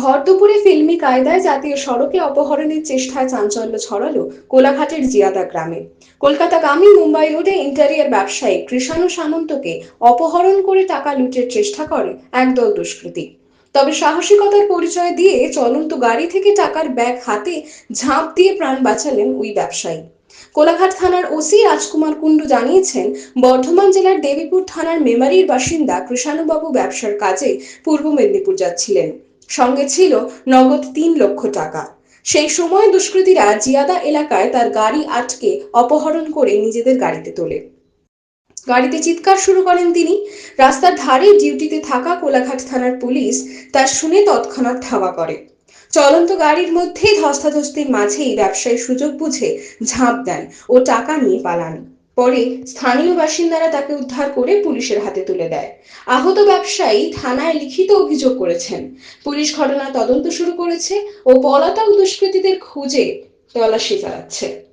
ভর দুপুরে ফিল্মি কায়দায় জাতীয় সড়কে অপহরণের চেষ্টায় চাঞ্চল্য ছড়ালো কোলাঘাটের জিয়াদা গ্রামে। কলকাতাগামী মুম্বাই রোডে ইন্টারিয়ার ব্যবসায়ী কৃষাণু সামন্তকে অপহরণ করে টাকা লুটের চেষ্টা করে একদল দুষ্কৃতী। তবে সাহসিকতার পরিচয় দিয়ে চলন্ত গাড়ি থেকে টাকার ব্যাগ হাতে ঝাঁপ দিয়ে প্রাণ বাঁচালেন ওই ব্যবসায়ী। কোলাঘাট থানার ওসি রাজকুমার কুণ্ডু জানিয়েছেন, বর্ধমান জেলার দেবীপুর থানার মেমারির বাসিন্দা কৃষাণুবাবু ব্যবসার কাজে পূর্ব মেদিনীপুর যাচ্ছিলেন। সঙ্গে ছিল নগদ তিন লক্ষ টাকা। সেই সময় দুষ্কৃতীরা জিয়াদা এলাকায় তার গাড়ি আটকে অপহরণ করে নিজেদের গাড়িতে তোলে। গাড়িতে চিৎকার শুরু করেন তিনি। রাস্তার ধারে ডিউটিতে থাকা কোলাঘাট থানার পুলিশ তা শুনে তৎক্ষণাৎ ধাওয়া করে। চলন্ত গাড়ির মধ্যেই ধস্তাধস্তির মাঝেই ব্যবসায়ী সুযোগ বুঝে ঝাঁপ দেন ও টাকা নিয়ে পালান। পরে স্থানীয় বাসিন্দারা তাকে উদ্ধার করে পুলিশের হাতে তুলে দেয়। আহত ব্যবসায়ী থানায় লিখিত অভিযোগ করেছেন। পুলিশ ঘটনা তদন্ত শুরু করেছে ও পলাতক দুষ্কৃতীদের খুঁজে তল্লাশি চালাচ্ছে।